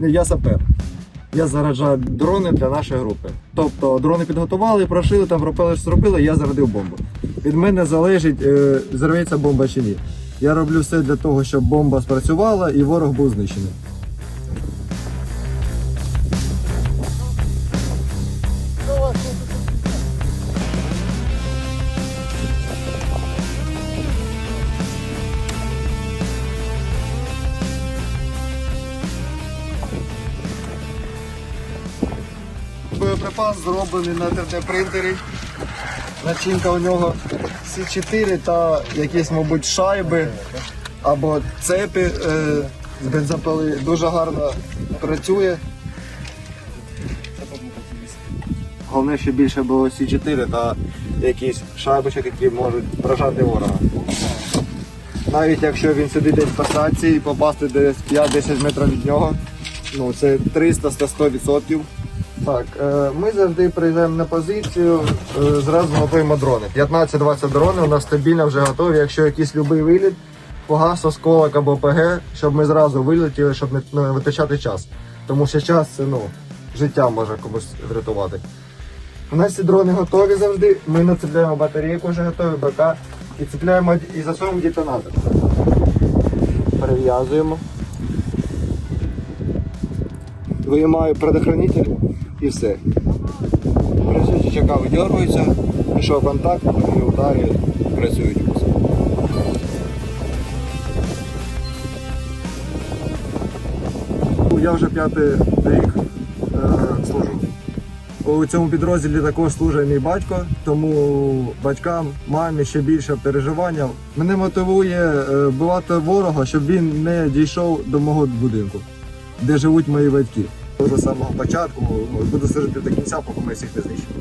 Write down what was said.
Я сапер. Я зараджаю дрони для нашої групи. Тобто дрони підготували, прошили, там пропелер зробили, я зарадив бомбу. Від мене залежить, е, зірветься бомба чи ні. Я роблю все для того, щоб бомба спрацювала і ворог був знищений. Боєприпас зроблений на 3D-принтері. Начинка у нього С4 та якісь, мабуть, шайби або цепі е, з бензопили. Дуже гарно працює. Головне, що більше було С4 та якісь шайбочок, які можуть вражати ворога. Навіть якщо він сидить десь в посадці і попасти десь 5-10 метрів від нього, ну це 300-100%. Так, е, ми завжди приїжджаємо на позицію, е, зразу готуємо дрони. 15-20 дронів у нас стабільно вже готові. Якщо якийсь любий виліт, погас, осколок або ПГ, щоб ми зразу вилетіли, щоб не, витрачати час. Тому що час це ну, життя може комусь врятувати. У нас ці дрони готові завжди. Ми нацепляємо батарейку, вже готові БК і цепляємо і засовуємо детонатор. Перев'язуємо. Виймаю предохранитель і все. Працюючи чека видергується, пішов контакт, і ударі працюють. Я вже п'ятий рік е, служу. У цьому підрозділі також служить мій батько, тому батькам, мамі ще більше переживання. Мене мотивує е, вбивати ворога, щоб він не дійшов до мого будинку, де живуть мої батьки. З самого початку ну, буду служити до кінця, поки ми всіх не знищимо.